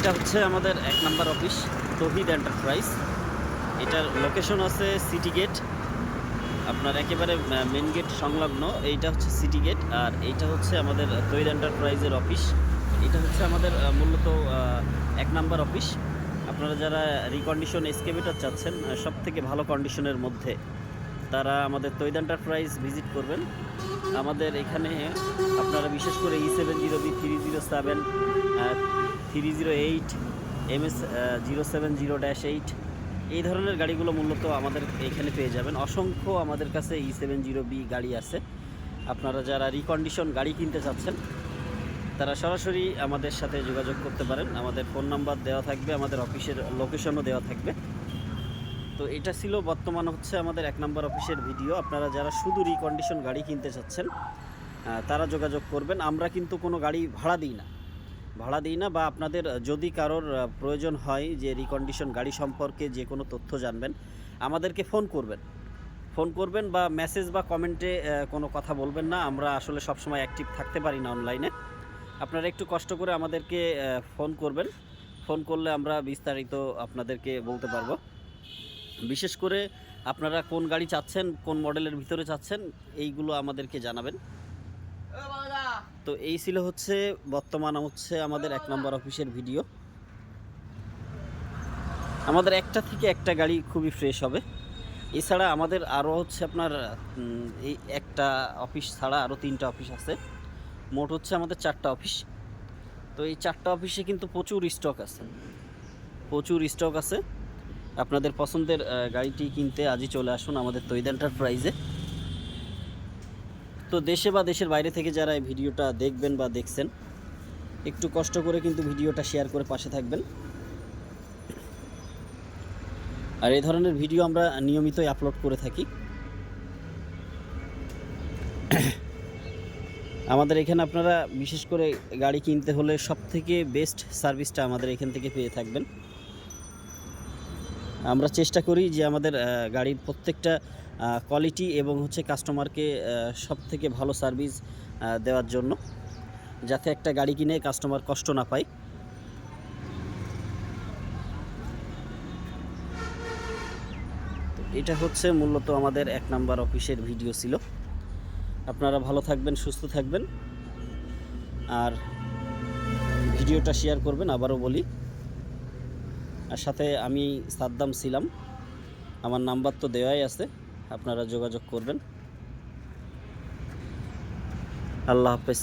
এটা হচ্ছে আমাদের এক নাম্বার অফিস, তহিদ এন্টারপ্রাইজ। এটার লোকেশন আছে সিটি গেট আপনার একেবারে মেন গেট সংলগ্ন, এইটা হচ্ছে সিটি গেট আর এইটা হচ্ছে আমাদের তৈরি এন্টারপ্রাইজের অফিস। এটা হচ্ছে আমাদের মূলত এক নাম্বার অফিস। আপনারা যারা রিকন্ডিশন এসকেভেটার চাচ্ছেন সব থেকে ভালো কন্ডিশনের মধ্যে। তারা আমাদের তৈরি এন্টারপ্রাইজ ভিজিট করবেন। আমাদের এখানে আপনারা বিশেষ করে E seven zero B three zero seven three zero eight M S zero seven zero dash eight এই ধরনের গাড়িগুলো মূলত আমাদের এখানে পেয়ে যাবেন। অসংখ্য আমাদের কাছে ই সেভেন জিরো বি গাড়ি আছে। আপনারা যারা রিকন্ডিশন গাড়ি কিনতে চাচ্ছেন, তারা সরাসরি আমাদের সাথে যোগাযোগ করতে পারেন। আমাদের ফোন নাম্বার দেওয়া থাকবে, আমাদের অফিসের লোকেশনও দেওয়া থাকবে। তো এটা ছিল বর্তমান হচ্ছে আমাদের এক নম্বর অফিসের ভিডিও। আপনারা যারা শুধু রিকন্ডিশন গাড়ি কিনতে চাচ্ছেন তারা যোগাযোগ করবেন। আমরা কিন্তু কোনো গাড়ি ভাড়া দিই না। ভাড়া দিই না বা আপনাদের যদি কারোর প্রয়োজন হয় যে রিকন্ডিশন গাড়ি সম্পর্কে যে কোনো তথ্য জানবেন, আমাদেরকে ফোন করবেন। ফোন করবেন বা মেসেজ বা কমেন্টে কোনো কথা বলবেন না। আমরা আসলে সবসময় অ্যাক্টিভ থাকতে পারি না অনলাইনে আপনারা একটু কষ্ট করে আমাদেরকে ফোন করবেন। ফোন করলে আমরা বিস্তারিত আপনাদেরকে বলতে পারব। বিশেষ করে আপনারা কোন গাড়ি চাচ্ছেন, কোন মডেলের ভিতরে চাচ্ছেন, এইগুলো আমাদেরকে জানাবেন। তো এই ছিল হচ্ছে, বর্তমান হচ্ছে আমাদের এক নম্বর অফিসের ভিডিও। আমাদের একটা থেকে একটা গাড়ি খুবই ফ্রেশ হবে। এছাড়া আমাদের আরও হচ্ছে আপনার এই একটা অফিস ছাড়া আরও তিনটা অফিস আছে। মোট হচ্ছে আমাদের চারটা অফিস। তো এই চারটা অফিসে কিন্তু প্রচুর স্টক আছে। প্রচুর স্টক আছে। আপনাদের পছন্দের গাড়িটি কিনতে আজই চলে আসুন আমাদের তৈদ এন্টারপ্রাইজে তো দেশে বা দেশের বাইরে থেকে যারা এই ভিডিওটা দেখবেন বা দেখছেন, একটু কষ্ট করে কিন্তু ভিডিওটা শেয়ার করে পাশে থাকবেন। আর এই ধরনের ভিডিও আমরা নিয়মিতই আপলোড করে থাকি। আমাদের এখানে আপনারা বিশেষ করে গাড়ি কিনতে হলে সব থেকে বেস্ট সার্ভিসটা আমাদের এখান থেকে পেয়ে থাকবেন। আমরা চেষ্টা করি যে আমাদের গাড়ির প্রত্যেকটা কোয়ালিটি এবং হচ্ছে কাস্টমারকে সব থেকে ভালো সার্ভিস দেওয়ার জন্য, যাতে একটা গাড়ি কিনে কাস্টমার কষ্ট না পায়। এটা হচ্ছে মূলত আমাদের এক নাম্বার অফিসের ভিডিও ছিল। আপনারা ভালো থাকবেন, সুস্থ থাকবেন। আর ভিডিওটা শেয়ার করবেন, আবারও বলি। সাথে আমি সাদ্দাম ছিলাম। আমার নাম্বার তো দেওয়াই আছে আপনারা যোগাযোগ করবেন। আল্লাহ হাফেজ।